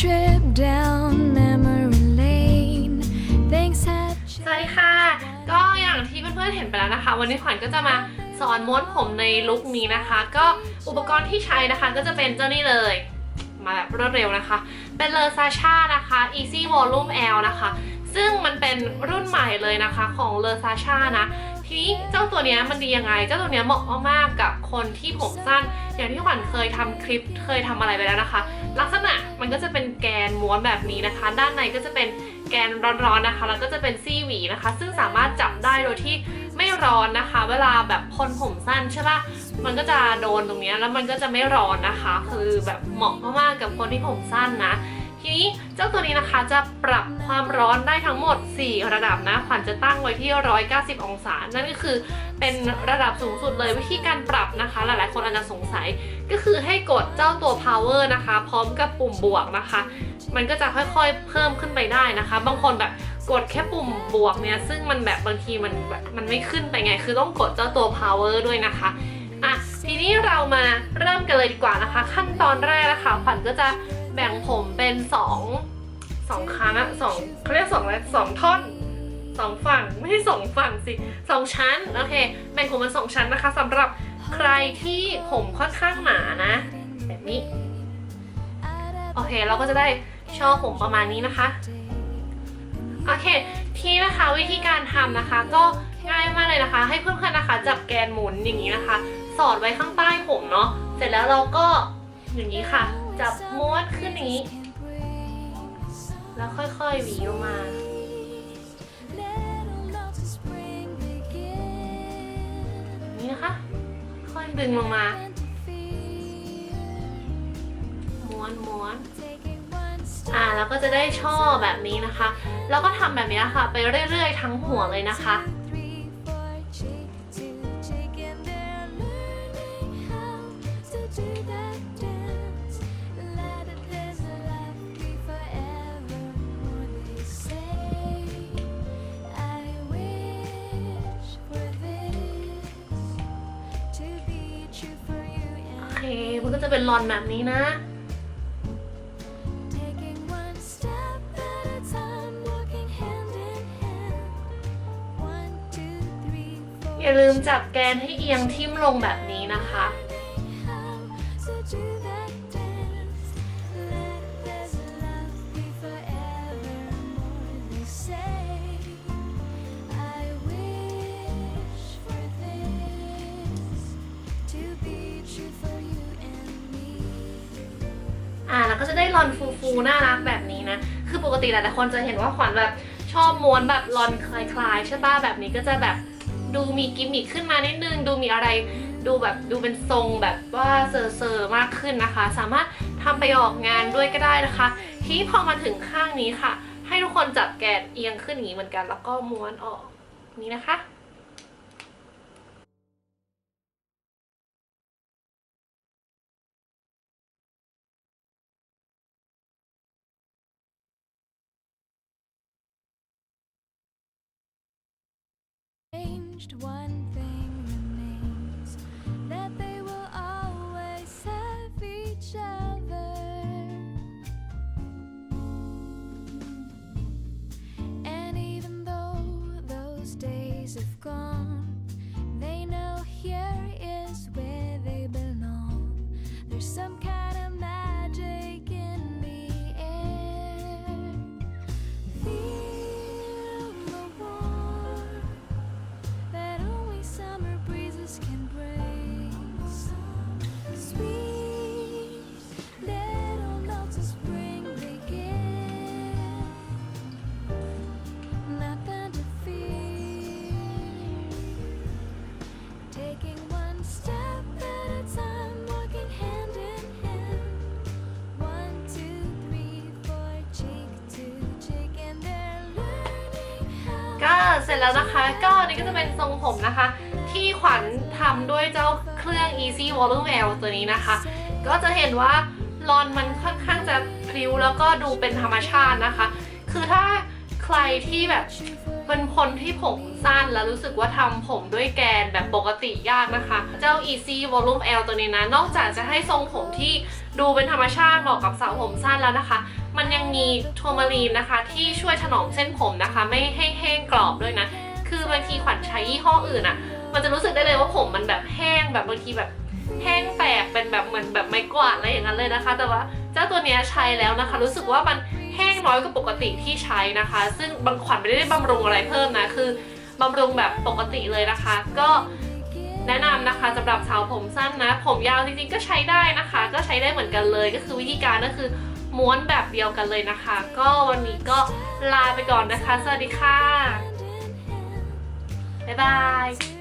trip down memory lane things had สวัสดีค่ะ ก็อย่างที่เพื่อนๆเห็นไปแล้วนะคะ วันนี้ขวัญก็จะมาสอนม้วนผมในลุคนี้นะคะ ก็อุปกรณ์ที่ใช้นะคะก็จะเป็นเจ้านี่เลย มาแบบรวดเร็วนะคะ เป็นเลอซาชานะคะ Easy Volume L นะคะ ซึ่งมันเป็นรุ่นใหม่เลยนะคะของเลอซาชานะ ทีนี้เจ้าตัวเนี้ยมันดียังไง เจ้าตัวเนี้ยเหมาะมากๆกับคนที่ผมสั้น อย่างที่ขวัญเคยทำคลิปเคยทำอะไรไปแล้วนะคะ ลักษณะมันก็จะเป็นแกนม้วนแบบนี้นะคะ ด้านในก็จะเป็นแกนร้อนๆนะคะ แล้วก็จะเป็นซี่หวีนะคะ ซึ่งสามารถจับได้โดยที่ไม่ร้อนนะคะ เวลาแบบคนผมสั้นใช่ปะมันก็จะโดนตรงเนี้ยแล้วมันก็จะไม่ร้อนนะคะ คือแบบเหมาะมากๆกับคนที่ผมสั้นนะ ทีนี้เจ้าตัวนี้นะคะจะปรับความร้อนได้ทั้งหมด 4 ระดับนะ ขวัญจะตั้งไว้ที่ 190 องศา นั่นก็คือเป็นระดับสูงสุดเลยวิธีการปรับนะคะ หลายๆ คนอาจจะสงสัย ก็คือให้กดเจ้าตัว power นะคะ พร้อมกับปุ่มบวกนะคะ มันก็จะค่อยๆ เพิ่มขึ้นไปได้นะคะ บางคนแบบกดแค่ปุ่มบวกเนี่ย ซึ่งมันแบบบางทีมันแบบมันไม่ขึ้นไปไง คือต้องกดเจ้าตัว power ด้วยนะคะอะทีนี้เรามาเริ่มกันเลยดีกว่านะคะ ขั้นตอนแรกนะคะขวัญก็จะ บ่งผมเป็นสองสองครั้งอะสองเขาเรียกสองอะไรสองท่อนสองฝั่งไม่ใช่สองฝั่งสิสองชั้นโอเคแบ่งผมเป็นสองชั้นนะคะสำหรับใครที่ผมค่อนข้างหนานะ แบบนี้โอเคเราก็จะได้ช่อผมประมาณนี้นะคะโอเคทีนี้นะคะวิธีการทำนะคะ ก็ง่ายมากเลยนะคะ ให้เพื่อนๆนะคะ จับแกนหมุนอย่างนี้นะคะ สอดไว้ข้างใต้ผมเนาะเสร็จแล้วเราก็อย่างนี้ค่ะจับม้วนขึ้นอย่างนี้ แล้วค่อยๆหวีลงมานี่นะคะ ค่อยดึงลงมาม้วนม้วนอ่าแล้วก็จะได้ช่อแบบนี้นะคะ แล้วก็ทำแบบนี้ค่ะไปเรื่อยๆทั้งหัวเลยนะคะ มันก็จะเป็นรอนแบบนี้นะ Taking one step at a time, walking hand in hand. One, two, three, four. อย่าลืมจับแกนให้เอียงทิ่มลงแบบนี้นะคะ How อ่าแล้วก็จะได้รอนฟูๆน่ารักแบบนี้นะ คือปกติหลายๆคนจะเห็นว่าขวัญแบบชอบม้วนแบบรอนคลายๆใช่ป่ะแบบนี้ก็จะแบบดูมีกิมมิคขึ้นมานิดนึง ดูมีอะไรดูแบบดูเป็นทรงแบบว่าเซอร์เซอร์มากขึ้นนะคะ สามารถทำไปออกงานด้วยก็ได้นะคะ ทีนี้พอมาถึงข้างนี้ค่ะ ให้ทุกคนจับแกนเอียงขึ้นอย่างนี้เหมือนกัน แล้วก็ม้วนออกนี้นะคะ changed, one thing ก็เสร็จแล้วนะคะ ก็อันนี้ก็จะเป็นทรงผมนะคะ ที่ขวัญทำด้วยเจ้าเครื่อง Easy Volume L ตัวนี้นะคะ ก็จะเห็นว่าลอนมันค่อนข้างจะพริ้วแล้วก็ดูเป็นธรรมชาตินะคะ คือถ้า รที่แบบเป็นคนที่ผมสั้นแล้วรู้สึกว่าทำผมด้วยแกนแบบปกติยากนะคะ เจ้า Easy Volume L ตัวนี้นะ นอกจากจะให้ทรงผมที่ดูเป็นธรรมชาติเหมาะกับสาวผมสั้นแล้วนะคะ มันยังมีทร์มารีนนะคะ ที่ช่วยถนอมเส้นผมนะคะ ไม่ให้แห้งกรอบด้วยนะ คือบางทีขวัญใช้ยี่ห้ออื่นอะ่ะ มันจะรู้สึกได้เลยว่าผมมันแบบแห้งแบบบางทีแบบแห้งแตกเป็นแบบเหมือนแบบไม้กวาดอะไรอย่างนั้นเลยนะคะ แต่ว่าเจ้าตัวเนี้ยใช้แล้วนะคะ รู้สึกว่ามัน งน้อยกว่าปกติที่ใช้นะคะ ซึ่งบางขวัญไม่ได้บำรุงอะไรเพิ่มนะ คือบำรุงแบบปกติเลยนะคะ ก็แนะนำนะคะสำหรับสาวผมสั้นนะ ผมยาวจริงๆก็ใช้ได้นะคะ ก็ใช้ได้เหมือนกันเลย ก็คือวิธีการก็คือม้วนแบบเดียวกันเลยนะคะ ก็วันนี้ก็ลาไปก่อนนะคะ สวัสดีค่ะ บ๊ายบาย